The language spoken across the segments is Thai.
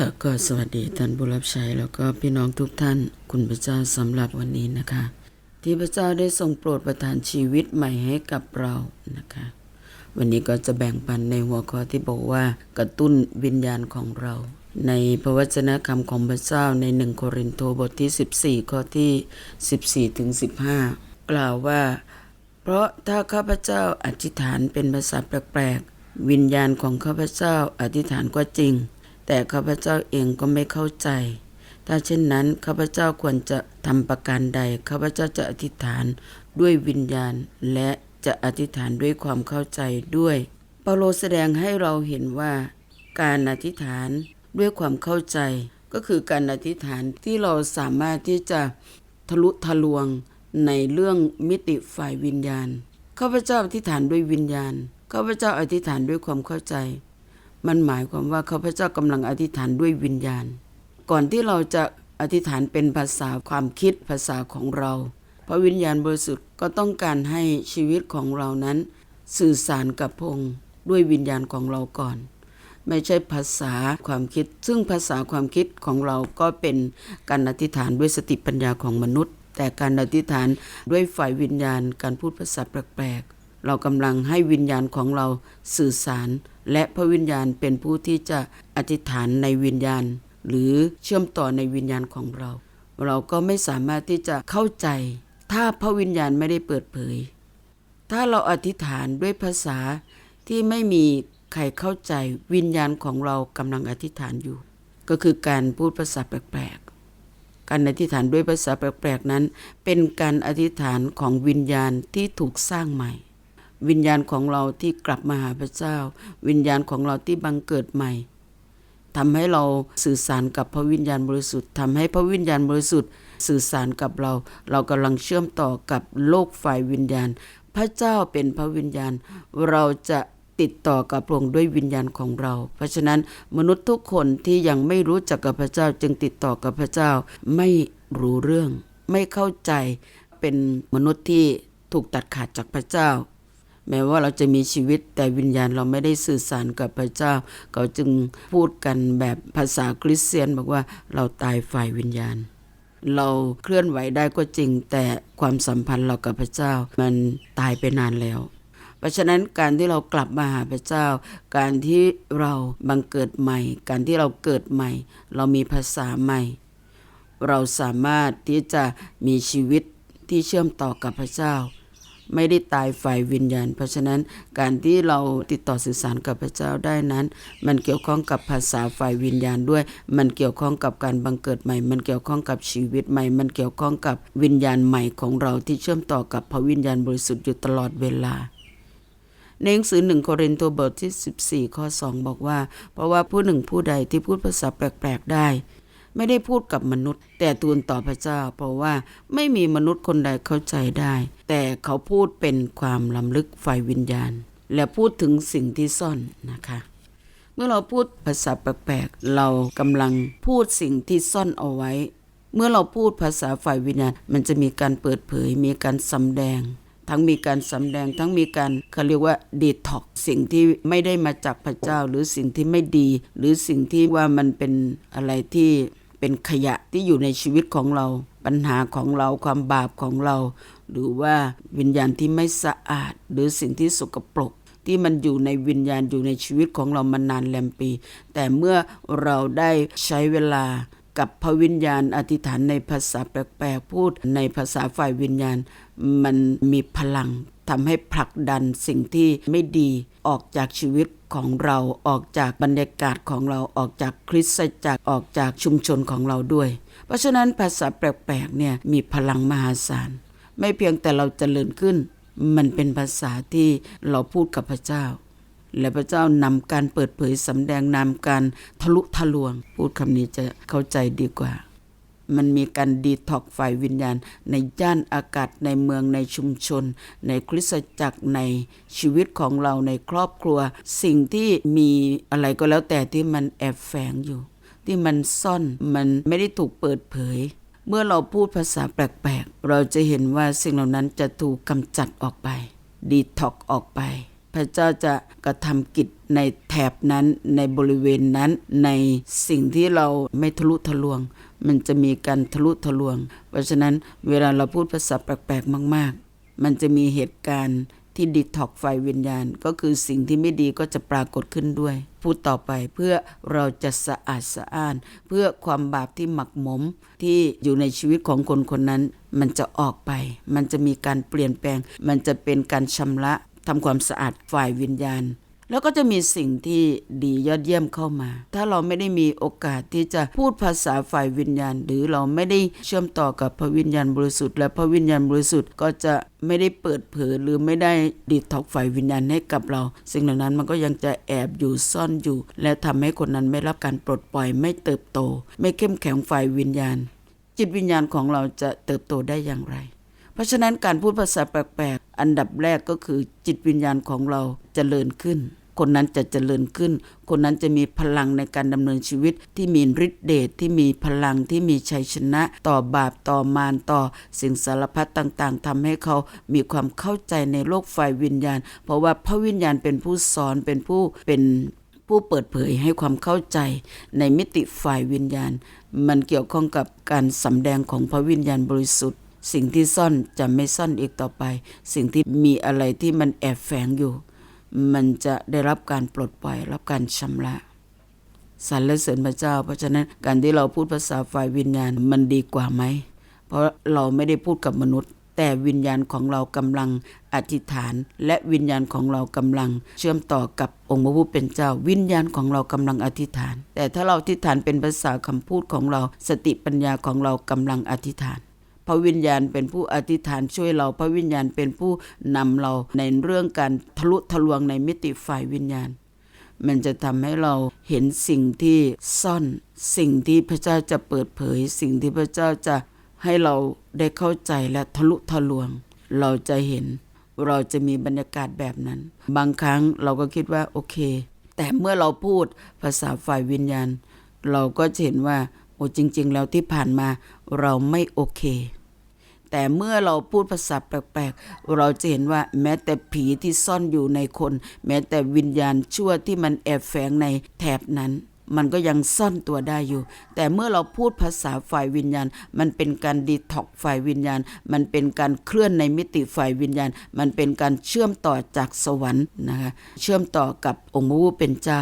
ค่ะก็สวัสดีท่านผู้รับใช้แล้วก็พี่น้องทุกท่านคุณพระเจ้าสำหรับวันนี้นะคะ ที่พระเจ้าได้ทรงโปรดประทานชีวิตใหม่ให้กับเรานะคะ วันนี้ก็จะแบ่งปันในหัวข้อที่บอกว่ากระตุ้นวิญญาณของเรา ในพระวจนะคำของพระเจ้าในหนึ่งโครินธ์บทที่ 14 ข้อที่ 14ถึง15 กล่าวว่า เพราะถ้าข้าพเจ้าอธิษฐานเป็นภาษาแปลกๆวิญญาณของข้าพเจ้าอธิษฐานก็จริง แต่ข้าพเจ้าเองก็ไม่เข้าใจ ถ้าเช่นนั้นข้าพเจ้าควรจะทำประการใดข้าพเจ้าจะอธิษฐานด้วยวิญญาณ และจะอธิษฐานด้วยความเข้าใจด้วย เปาโลแสดงให้เราเห็นว่า การอธิษฐานด้วยความเข้าใจก็คือการอธิษฐานที่เราสามารถที่จะทะลุทะลวงในเรื่องมิติฝ่ายวิญญาณข้าพเจ้าอธิษฐานด้วยวิญญาณข้าพเจ้าอธิษฐานด้วยความเข้าใจ มันหมายความว่าข้าพเจ้ากำลังอธิษฐานด้วยวิญญาณ ก่อนที่เราจะอธิษฐานเป็นภาษาความคิดภาษาของเรา พระวิญญาณบริสุทธิ์ก็ต้องการให้ชีวิตของเรานั้น สื่อสารกับพระองค์ด้วยวิญญาณของเราก่อน ไม่ใช่ภาษาความคิด ซึ่งภาษาความคิดของเราก็เป็นการอธิษฐานด้วยสติปัญญาของมนุษย์ แต่การอธิษฐานด้วยฝ่ายวิญญาณการพูดภาษาแปลกๆเรากำลังให้วิญญาณของเราสื่อสาร และพระวิญญาณเป็นผู้ที่จะอธิษฐานในวิญญาณ หรือเชื่อมต่อในวิญญาณของเรา เราก็ไม่สามารถที่จะเข้าใจ ถ้าพระวิญญาณไม่ได้เปิดเผย ถ้าเราอธิษฐานด้วยภาษาที่ไม่มีใครเข้าใจวิญญาณของเรากำลังอธิษฐานอยู่ ก็คือการพูดภาษาแปลกๆ การอธิษฐานด้วยภาษาแปลกๆนั้น เป็นการอธิษฐานของวิญญาณที่ถูกสร้างใหม่ วิญญาณของเราที่กลับมาหาพระเจ้า วิญญาณของเราที่บังเกิดใหม่ทำให้เราสื่อสารกับพระวิญญาณบริสุทธิ์ทำให้พระวิญญาณบริสุทธิ์ สื่อสารกับเรา เรากำลังเชื่อมต่อกับโลกฝ่ายวิญญาณ พระเจ้าเป็นพระวิญญาณ เราจะติดต่อกับพระองค์ด้วยวิญญาณของเรา เพราะฉะนั้นมนุษย์ทุกคนที่ยังไม่รู้จักกับพระเจ้าจึงติดต่อกับพระเจ้าไม่รู้เรื่อง ไม่เข้าใจเป็นมนุษย์ที่ถูกตัดขาดจากพระเจ้า แม้ว่าเราจะมีชีวิตแต่วิญญาณเราไม่ได้สื่อสารกับพระเจ้า เขาจึงพูดกันแบบภาษาคริสเตียนบอกว่าเราตายฝ่ายวิญญาณ เราเคลื่อนไหวได้ก็จริง แต่ความสัมพันธ์เรากับพระเจ้า มันตายไปนานแล้วเพราะฉะนั้นการที่เรากลับมาหาพระเจ้า การที่เราบังเกิดใหม่ การที่เราเกิดใหม่ เรามีภาษาใหม่ เราสามารถที่จะมีชีวิตที่เชื่อมต่อกับพระเจ้า ไม่ได้ตายฝ่ายวิญญาณ เพราะฉะนั้นการที่เราติดต่อสื่อสารกับพระเจ้าได้นั้น มันเกี่ยวข้องกับภาษาฝ่ายวิญญาณด้วย มันเกี่ยวข้องกับการบังเกิดใหม่ มันเกี่ยวข้องกับชีวิตใหม่ มันเกี่ยวข้องกับวิญญาณใหม่ของเราที่เชื่อมต่อกับพระวิญญาณบริสุทธิ์อยู่ตลอดเวลาในหนังสือหนึ่งโครินธ์บทที่ 14 ข้อ 2 บอกว่า เพราะว่าผู้หนึ่งผู้ใดที่พูดภาษาแปลก ๆ ได้ ไม่ได้พูดกับมนุษย์ แต่ทูลต่อพระเจ้า เพราะว่าไม่มีมนุษย์คนใดเข้าใจได้ แต่เขาพูดเป็นความล้ำลึกฝ่ายวิญญาณ และพูดถึงสิ่งที่ซ่อนนะคะ เมื่อเราพูดภาษาแปลกๆเรากำลังพูดสิ่งที่ซ่อนเอาไว้ เมื่อเราพูดภาษาฝ่ายวิญญาณ มันจะมีการเปิดเผย มีการสำแดงทั้งมีการสำแดงทั้งมีการเขาเรียกว่าดีท็อกสิ่งที่ไม่ได้มาจากพระเจ้า หรือสิ่งที่ไม่ดี หรือสิ่งที่ว่ามันเป็นอะไรที่ เป็นขยะที่อยู่ในชีวิตของเรา ปัญหาของเราความบาปของเรา หรือว่าวิญญาณที่ไม่สะอาด หรือสิ่งที่สกปรกที่มันอยู่ในวิญญาณอยู่ในชีวิตของเรามานานแลมปี แต่เมื่อเราได้ใช้เวลากับพระวิญญาณอธิษฐานในภาษาแปลกๆพูดในภาษาฝ่ายวิญญาณ มันมีพลัง ทำให้ผลักดันสิ่งที่ไม่ดีออกจากชีวิตของเราออกจากบรรยากาศของเราออกจากคริสตจักรออกจากชุมชนของเราด้วย เพราะฉะนั้นภาษาแปลกๆเนี่ยมีพลังมหาศาล ไม่เพียงแต่เราจเจริญขึ้น มันเป็นภาษาที่เราพูดกับพระเจ้า และพระเจ้านำการเปิดเผยสำแดงนำการทะลุทะลวง พูดคำนี้จะเข้าใจดีกว่า มันมีการดีท็อกฝ่ายวิญญาณ ในย่านอากาศในเมืองในชุมชน ในคริสตจักรในชีวิตของเราในครอบครัว สิ่งที่มีอะไรก็แล้วแต่ที่มันแอบแฝงอยู่ ที่มันซ่อนมันไม่ได้ถูกเปิดเผย เมื่อเราพูดภาษาแปลกๆ เราจะเห็นว่าสิ่งเหล่านั้นจะถูกกำจัดออกไปดีท็อกออกไป พระเจ้าจะกระทำกิจในแถบนั้นในบริเวณนั้นในสิ่งที่เราไม่ทะลุทะลวง มันจะมีการทะลุทะลวง เพราะฉะนั้นเวลาเราพูดภาษาแปลกๆมาก ๆ มันจะมีเหตุการณ์ที่ดิท็อกไฟวิญญาณ ก็คือสิ่งที่ไม่ดีก็จะปรากฏขึ้นด้วย พูดต่อไปเพื่อเราจะสะอาดสะอ้าน เพื่อความบาปที่หมักหมมที่อยู่ในชีวิตของคนคนนั้น มันจะออกไป มันจะมีการเปลี่ยนแปลง มันจะเป็นการชำระ ทำความสะอาดฝ่ายวิญญาณ แล้วก็จะมีสิ่งที่ดียอดเยี่ยมเข้ามา ถ้าเราไม่ได้มีโอกาสที่จะพูดภาษาฝ่ายวิญญาณ หรือเราไม่ได้เชื่อมต่อกับพระวิญญาณบริสุทธิ์ และพระวิญญาณบริสุทธิ์ก็จะไม่ได้เปิดเผยหรือไม่ได้ดีท็อกฝ่ายวิญญาณให้กับเรา สิ่งเหล่านั้นมันก็ยังจะแอบอยู่ซ่อนอยู่ และทำให้คนนั้นไม่รับการปลดปล่อยไม่เติบโต ไม่เข้มแข็งฝ่ายวิญญาณ จิตวิญญาณของเราจะเติบโตได้อย่างไร เพราะฉะนั้นการพูดภาษาแปลกๆ อันดับแรกก็คือจิตวิญญาณของเราจเจริญขึ้น คนนั้นจะเจริญขึ้น คนนั้นจะมีพลังในการดำเนินชีวิตที่มีฤทธิเดชที่มีพลังที่มีชัยชนะ ต่อบาปต่อมารต่อ สิ่งสารพัดต่างๆทำให้เขามีความเข้าใจในโลกฝ่ายวิญญาณ เพราะว่าพระวิญญาณเป็นผู้สอนเป็นผู้เป็นผู้เปิดเผยให้ความเข้าใจในมิติฝ่ายวิญญาณ มันเกี่ยวข้องกับการสำแดงของพระวิญญาณบริสุทธิ์ สิ่งที่ซ่อนจะไม่ซ่อนอีกต่อไป สิ่งที่มีอะไรที่มันแอบแฝงอยู่ มันจะได้รับการปลดปล่อย รับการชำระสรรเสริญพระเจ้า เพราะฉะนั้นการที่เราพูดภาษาฝ่ายวิญญาณมันดีกว่าไหม เพราะเราไม่ได้พูดกับมนุษย์ แต่วิญญาณของเรากำลังอธิษฐาน และวิญญาณของเรากำลัง เชื่อมต่อกับองค์พระผู้เป็นเจ้า วิญญาณของเรากำลังอธิษฐาน แต่ถ้าเราอธิษฐานเป็นภาษาคำพูดของเรา สติปัญญาของเรากำลังอธิษฐาน พระวิญญาณเป็นผู้อธิษฐานช่วยเรา พระวิญญาณเป็นผู้นำเราในเรื่องการทะลุทะลวงในมิติฝ่ายวิญญาณ มันจะทำให้เราเห็นสิ่งที่ซ่อน สิ่งที่พระเจ้าจะเปิดเผย สิ่งที่พระเจ้าจะให้เราได้เข้าใจและทะลุทะลวง เราจะเห็น เราจะมีบรรยากาศแบบนั้น บางครั้งเราก็คิดว่าโอเค แต่เมื่อเราพูดภาษาฝ่ายวิญญาณ เราก็จะเห็นว่าโอ้จริง ๆ แล้วที่ผ่านมาเราไม่โอเค แต่เมื่อเราพูดภาษาแปลกๆ เราจะเห็นว่าแม้แต่ผีที่ซ่อนอยู่ในคน แม้แต่วิญญาณชั่วที่มันแอบแฝงในแถบนั้นมันก็ยังซ่อนตัวได้อยู่ แต่เมื่อเราพูดภาษาฝ่ายวิญญาณ มันเป็นการดีท็อกฝ่ายวิญญาณ มันเป็นการเคลื่อนในมิติฝ่ายวิญญาณ มันเป็นการเชื่อมต่อจากสวรรค์นะคะ เชื่อมต่อกับองค์พระผู้เป็นเจ้า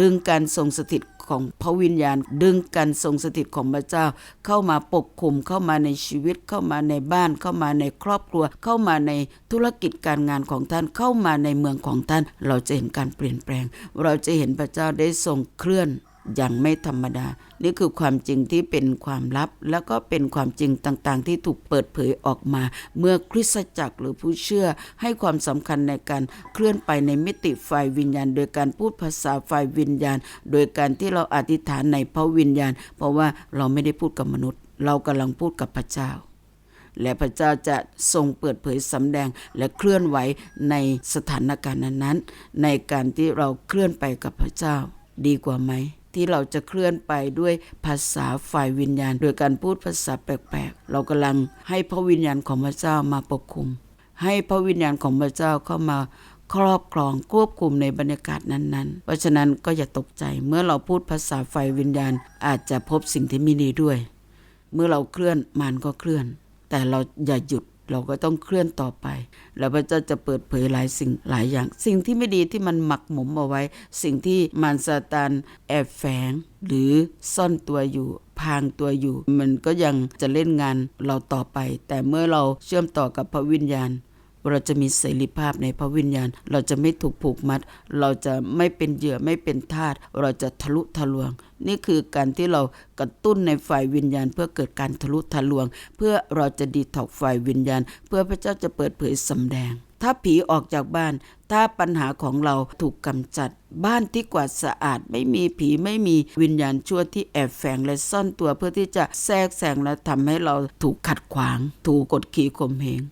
ดึงการทรงสถิต ของพระวิญญาณ ดึงการทรงสถิตของพระเจ้า เข้ามาปกคลุมเข้ามาในชีวิตเข้ามาในบ้านเข้ามาในครอบครัว เข้ามาในธุรกิจการงานของท่านเข้ามาในเมืองของท่าน เราจะเห็นการเปลี่ยนแปลง เราจะเห็นพระเจ้าได้ทรงเคลื่อน อย่างไม่ธรรมดา นี่คือความจริงที่เป็นความลับ แล้วก็เป็นความจริงต่างๆ ที่ถูกเปิดเผยออกมา เมื่อคริสตจักรหรือผู้เชื่อให้ความสำคัญในการเคลื่อนไปในมิติฝ่ายวิญญาณ โดยการพูดภาษาฝ่ายวิญญาณ โดยการที่เราอธิษฐานในพระวิญญาณ เพราะว่าเราไม่ได้พูดกับมนุษย์ เรากำลังพูดกับพระเจ้าและพระเจ้าจะทรงเปิดเผยสำแดงและเคลื่อนไหวในสถานการณ์นั้นๆ ในการที่เราเคลื่อนไปกับพระเจ้าดีกว่าไหม ที่เราจะเคลื่อนไปด้วยภาษาฝ่ายวิญญาณ โดยการพูดภาษาแปลกๆ เรากำลังให้พระวิญญาณของพระเจ้ามาปกคุม ให้พระวิญญาณของพระเจ้าเข้ามาครอบครองควบคุมในบรรยากาศนั้นๆ เพราะฉะนั้นก็อย่าตกใจเมื่อเราพูดภาษาฝ่ายวิญญาณ อาจจะพบสิ่งที่ไม่ดีด้วย เมื่อเราเคลื่อนมันก็เคลื่อน แต่เราอย่าหยุด เราก็ต้องเคลื่อนต่อไป แล้วพระเจ้าจะเปิดเผยหลายสิ่งหลายอย่าง สิ่งที่ไม่ดีที่มันหมักหมมเอาไว้ สิ่งที่มารซาตานแอบแฝง หรือซ่อนตัวอยู่พางตัวอยู่ มันก็ยังจะเล่นงานเราต่อไป แต่เมื่อเราเชื่อมต่อกับพระวิญญาณ เราจะมีเสรีภาพในพระวิญญาณ เราจะไม่ถูกผูกมัด เราจะไม่เป็นเหยื่อไม่เป็นทาส เราจะทะลุทะลวง นี่คือการที่เรากระตุ้นในฝ่ายวิญญาณ เพื่อเกิดการทะลุทะลวง เพื่อเราจะดีถอกฝ่ายวิญญาณ เพื่อพระเจ้าจะเปิดเผยสำแดง ถ้าผีออกจากบ้าน ถ้าปัญหาของเราถูกกำจัด บ้านที่กวาดสะอาดไม่มีผีไม่มีวิญญาณชั่วที่แอบแฝงและซ่อนตัวเพื่อที่จะแทรกแซงและทำให้เราถูกขัดขวาง ถูกกดขี่ข่มเหง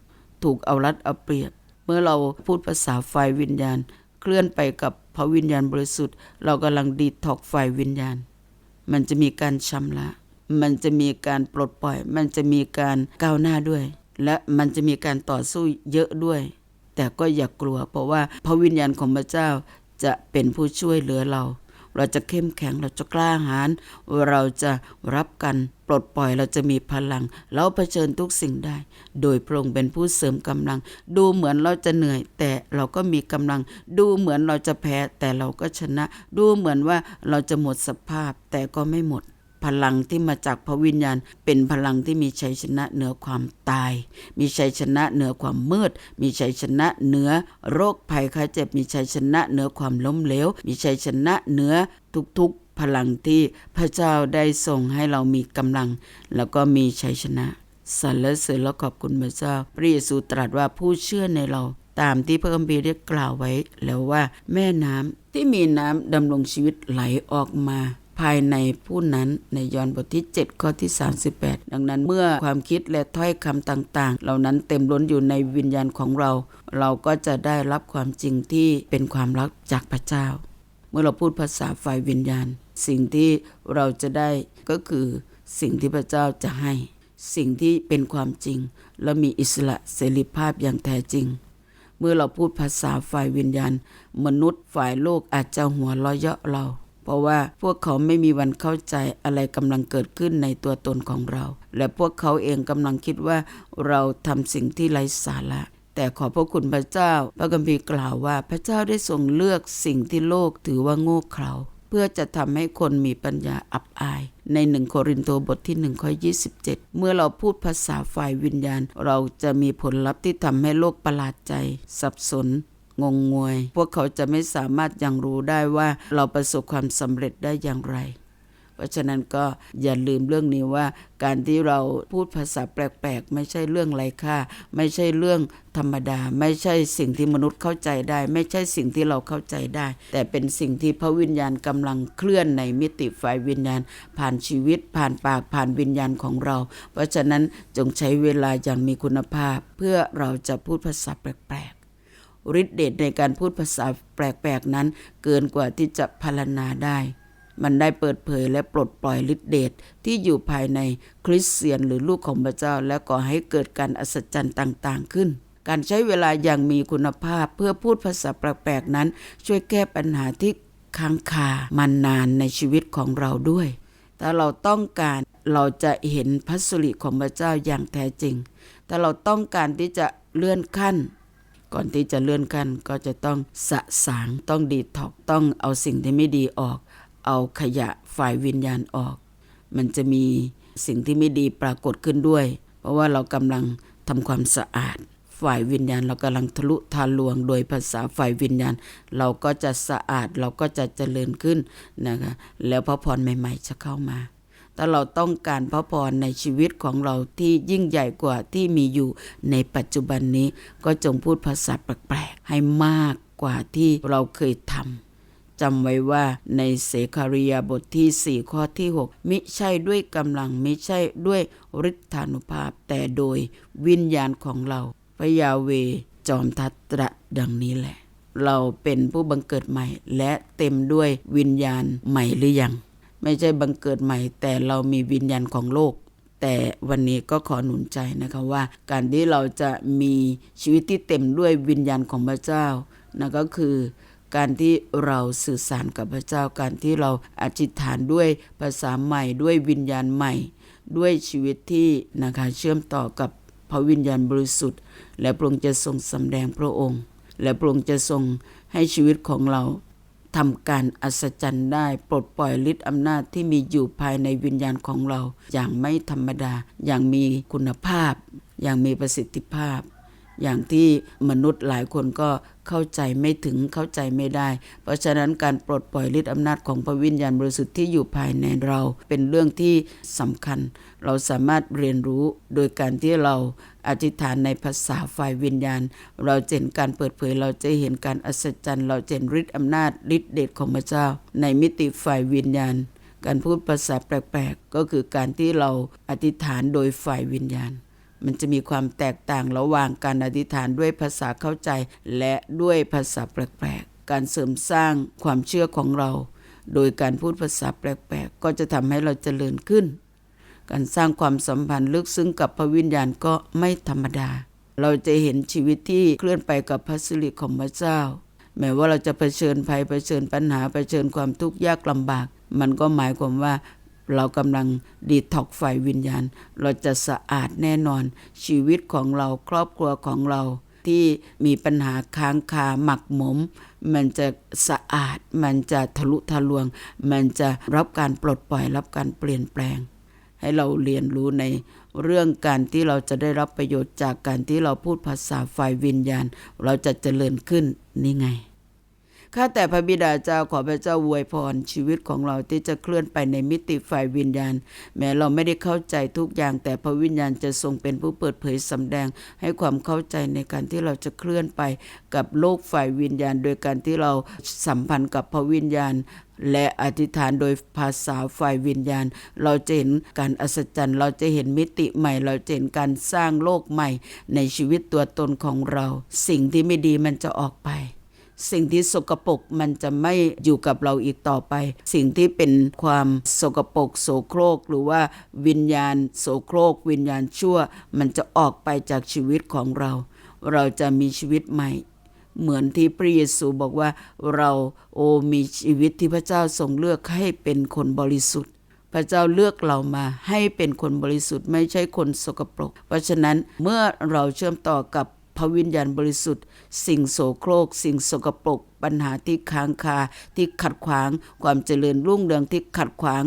ถูกเอารัดเอาเปรียบ เมื่อเราพูดภาษาไฟวิญญาณ เคลื่อนไปกับพระวิญญาณบริสุทธิ์ เรากำลังดีถอกไฟวิญญาณ มันจะมีการชำระ มันจะมีการปลดปล่อย มันจะมีการก้าวหน้าด้วย และมันจะมีการต่อสู้เยอะด้วยแแต่ก็อย่ากลัว เพราะว่าพระวิญญาณของพระเจ้าจะเป็นผู้ช่วยเหลือเรา เราจะเข้มแข็งเราจะกล้าหาญเราจะรับกัน ปลดปล่อยเราจะมีพลัง เราเผชิญทุกสิ่งได้ โดยพระองค์เป็นผู้เสริมกำลัง ดูเหมือนเราจะเหนื่อย แต่เราก็มีกำลัง ดูเหมือนเราจะแพ้ แต่เราก็ชนะ ดูเหมือนว่าเราจะหมดสภาพ แต่ก็ไม่หมดพลังที่มาจากพระวิญญาณ เป็นพลังที่มีชัยชนะเหนือความตาย มีชัยชนะเหนือความมืด มีชัยชนะเหนือโรคภัยไข้เจ็บ มีชัยชนะเหนือความล้มเหลว มีชัยชนะเหนือทุกๆ พลังที่พระเจ้าได้ส่งให้เรามีกำลัง แล้วก็มีชัยชนะสรรเสริญและขอบคุณพระเจ้า พระเยซูตรัสว่าผู้เชื่อในเราตามที่พระคัมภีร์ได้กล่าวไว้แล้วว่าแม่น้ำที่มีน้ำดำรงชีวิตไหลออกมาภายในผู้นั้นในยอห์นบทที่ 7 ข้อที่ 38 ดังนั้นเมื่อความคิดและถ้อยคำต่าง ๆ เหล่านั้นเต็มล้นอยู่ในวิญญาณของเรา เราก็จะได้รับความจริงที่เป็นความรักจากพระเจ้า เมื่อเราพูดภาษาฝ่ายวิญญาณ สิ่งที่เราจะได้ก็คือสิ่งที่พระเจ้าจะให้ สิ่งที่เป็นความจริง และมีอิสระเสรีภาพอย่างแท้จริง เมื่อเราพูดภาษาฝ่ายวิญญาณ มนุษย์ฝ่ายโลกอาจจะหัวเราะเยาะเรา เพราะว่าพวกเขาไม่มีวันเข้าใจอะไรกำลังเกิดขึ้นในตัวตนของเรา และพวกเขาเองกำลังคิดว่าเราทำสิ่งที่ไร้สาระแต่ขอพระคุณพระเจ้า พระคัมภีกล่าวว่าพระเจ้าได้ทรงเลือกสิ่งที่โลกถือว่าโง่เขลา เพื่อจะทำให้คนมีปัญญาอับอาย ในหนึ่งโครินโตบทที่1ข้อ27 เมื่อเราพูดภาษาฝ่ายวิญญาณ เราจะมีผลลัพธ์ที่ทำให้โลกประหลาดใจ สับสนงงงวย พวกเขาจะไม่สามารถยังรู้ได้ว่าเราประสบความสำเร็จได้อย่างไร เพราะฉะนั้นก็อย่าลืมเรื่องนี้ว่า การที่เราพูดภาษาแปลกๆ ไม่ใช่เรื่องไร้ค่า ไม่ใช่เรื่องธรรมดา ไม่ใช่สิ่งที่มนุษย์เข้าใจได้ ไม่ใช่สิ่งที่เราเข้าใจได้ แต่เป็นสิ่งที่พระวิญญาณกำลังเคลื่อนในมิติฝ่ายวิญญาณ ผ่านชีวิต ผ่านปากผ่านวิญญาณของเรา เพราะฉะนั้นจงใช้เวลาอย่างมีคุณภาพ เพื่อเราจะพูดภาษาแปลกๆฤทธิเดชในการพูดภาษาแปลกๆนั้นเกินกว่าที่จะพรรณนาได้ มันได้เปิดเผยและปลดปล่อยฤทธิเดชที่อยู่ภายในคริสเตียนหรือลูกของพระเจ้า และก่อให้เกิดการอัศจรรย์ต่างๆ ขึ้น การใช้เวลาอย่างมีคุณภาพเพื่อพูดภาษาแปลกๆนั้น ช่วยแก้ปัญหาที่ค้างคามันานในชีวิตของเราด้วย ถ้าเราต้องการเราจะเห็นพัสริของพระเจ้าอย่างแท้จริงถ้าเราต้องการที่จะเลื่อนขั้น ก่อนที่จะเลื่อนขั้นก็จะต้องสะสาง ต้องดีท็อกต้องเอาสิ่งที่ไม่ดีออก เอาขยะฝ่ายวิญญาณออก มันจะมีสิ่งที่ไม่ดีปรากฏขึ้นด้วย เพราะว่าเรากำลังทำความสะอาด ฝ่ายวิญญาณเรากำลังทะลุทะลวง โดยภาษาฝ่ายวิญญาณ เราก็จะสะอาดเราก็จะเจริญขึ้นนะคะแล้วพระพรใหม่ ๆ จะเข้ามาถ้าเราต้องการพระพรในชีวิตของเราที่ยิ่งใหญ่กว่าที่มีอยู่ในปัจจุบันนี้ ก็จงพูดภาษาแปลกๆให้มากกว่าที่เราเคยทำ จำไว้ว่าในเสคาริยาบทที่ 4 ข้อที่ 6 มิใช่ด้วยกำลังมิใช่ด้วยฤทธานุภาพ แต่โดยวิญญาณของเราพระยาเวจอมทัตตระดังนี้แหละ เราเป็นผู้บังเกิดใหม่ และเต็มด้วยวิญญาณใหม่หรือยัง ไม่ใช่บังเกิดใหม่ แต่เรามีวิญญาณของโลก แต่วันนี้ก็ขอหนุนใจนะคะว่า การที่เราจะมีชีวิตที่เต็มด้วยวิญญาณของพระเจ้านั่นก็คือ การที่เราสื่อสารกับพระเจ้าการที่เราอธิษฐานด้วยภาษาใหม่ด้วยวิญญาณใหม่ ด้วยชีวิตที่นะคะเชื่อมต่อกับพระวิญญาณบริสุทธิ์ และพระองค์จะทรงสำแดงพระองค์ และพระองค์จะทรงให้ชีวิตของเราทำการอัศจรรย์ได้ปลดปล่อยฤทธิ์อำนาจที่มีอยู่ภายในวิญญาณของเรา อย่างไม่ธรรมดา อย่างมีคุณภาพ อย่างมีประสิทธิภาพ อย่างที่มนุษย์หลายคนก็เข้าใจไม่ถึงเข้าใจไม่ได้ เพราะฉะนั้นการปลดปล่อยฤทธิ์อำนาจของพระวิญญาณบริสุทธิ์ที่อยู่ภายในเราเป็นเรื่องที่สำคัญ เราสามารถเรียนรู้โดยการที่เราอธิษฐานในภาษาฝ่ายวิญญาณ เราเห็นการเปิดเผยเราจะเห็นการอัศจรรย์ เราเห็นฤทธิ์อำนาจฤทธิ์เดชของพระเจ้า ในมิติฝ่ายวิญญาณ การพูดภาษาแปลกๆ ก็คือการที่เราอธิษฐานโดยฝ่ายวิญญาณ มันจะมีความแตกต่างระหว่างการอธิษฐานด้วยภาษาเข้าใจ และด้วยภาษาแปลกๆ การเสริมสร้างความเชื่อของเรา โดยการพูดภาษาแปลกๆ ก็จะทำให้เราเจริญขึ้น การสร้างความสัมพันธ์ลึกซึ้งกับพระวิญญาณก็ไม่ธรรมดา เราจะเห็นชีวิตที่เคลื่อนไปกับพระสิริของพระเจ้า แม้ว่าเราจะเผชิญภัยเผชิญปัญหาเผชิญความทุกข์ยากลำบาก มันก็หมายความว่า เรากำลังดีท็อกฝ่ายวิญญาณ เราจะสะอาดแน่นอน ชีวิตของเราครอบครัวของเราที่มีปัญหาค้างคาหมักหมม มันจะสะอาด มันจะทะลุทะลวง มันจะรับการปลดปล่อยรับการเปลี่ยนแปลง ให้เราเรียนรู้ในเรื่องการที่เราจะได้รับประโยชน์จากการที่เราพูดภาษาฝ่ายวิญญาณ เราจะเจริญขึ้นนี่ไง ข้าแต่พระบิดาเจ้าขอพระเจ้าอวยพรชีวิตของเราที่จะเคลื่อนไปในมิติฝ่ายวิญญาณ แม้เราไม่ได้เข้าใจทุกอย่าง แต่พระวิญญาณจะทรงเป็นผู้เปิดเผยสำแดง ให้ความเข้าใจในการที่เราจะเคลื่อนไปกับโลกฝ่ายวิญญาณ โดยการที่เราสัมพันธ์กับพระวิญญาณและอธิษฐานโดยภาษาฝ่ายวิญญาณ เราจะเห็นการอัศจรรย์ เราจะเห็นมิติใหม่ เราจะเห็นการสร้างโลกใหม่ ในชีวิตตัวตนของเรา สิ่งที่ไม่ดีมันจะออกไป สิ่งที่สกปรกมันจะไม่อยู่กับเราอีกต่อไป สิ่งที่เป็นความสกปรกโสโครก หรือว่าวิญญาณโสโครก วิญญาณชั่ว มันจะออกไปจากชีวิตของเรา เราจะมีชีวิตใหม่ เหมือนที่พระเยซูบอกว่าเราโอมีชีวิตที่พระเจ้าทรงเลือกให้เป็นคนบริสุทธิ์พระเจ้าเลือกเรามาให้เป็นคนบริสุทธิ์ไม่ใช่คนสกปรก เพราะฉะนั้นเมื่อเราเชื่อมต่อกับ พระวิญญาณบริสุทธิ์ สิ่งโสโครก สิ่งสกปรก ปัญหาที่ค้างคาที่ขัดขวาง ความเจริญรุ่งเรืองที่ขัดขวาง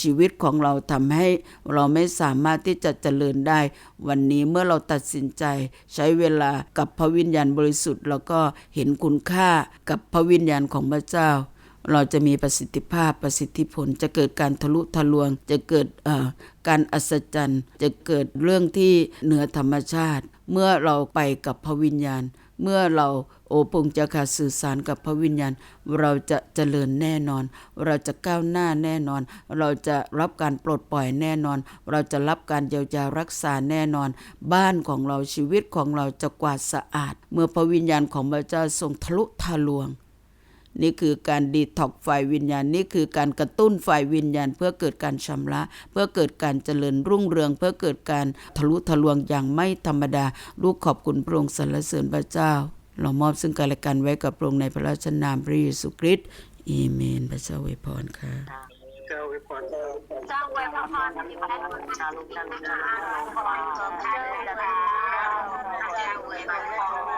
ชีวิตของเราทำให้เราไม่สามารถที่จะเจริญได้ วันนี้เมื่อเราตัดสินใจ ใช้เวลากับพระวิญญาณบริสุทธิ์ แล้วก็เห็นคุณค่ากับพระวิญญาณของพระเจ้าเราจะมีประสิทธิภาพประสิทธิผล จะเกิดการทะลุทะลวง จะเกิดการอัศจรรย์ จะเกิดเรื่องที่เหนือธรรมชาติ เมื่อเราไปกับพระวิญญาณ เมื่อเราโอปงจะขาสื่อสารกับพระวิญญาณ เราจะเจริญแน่นอน เราจะก้าวหน้าแน่นอน เราจะรับการปลดปล่อยแน่นอน เราจะรับการเยียวยารักษาแน่นอน บ้านของเราชีวิตของเราจะกวาดสะอาด เมื่อพระวิญญาณของพระเจ้าทรงทะลุทะลวง นี่คือการดีท็อกฝ่ายวิญญาณ นี่คือการกระตุ้นฝ่ายวิญญาณ เพื่อเกิดการชำระ เพื่อเกิดการเจริญรุ่งเรือง เพื่อเกิดการทะลุทะลวงอย่างไม่ธรรมดา ลูกขอบคุณพระองค์สรรเสริญพระเจ้า เรามอบซึ่งกันและกันไว้กับพระองค์ในพระราชนามพระเยซูคริสต์เอเมน พระเจ้าอวยพรค่ะเจ้าอวยพรเจ้าเจ้าไว้พระพรที่พระคุณชาลุกชาลุกชาลุกขอจ้าข้าเลยนะเจ้าไว้พระพร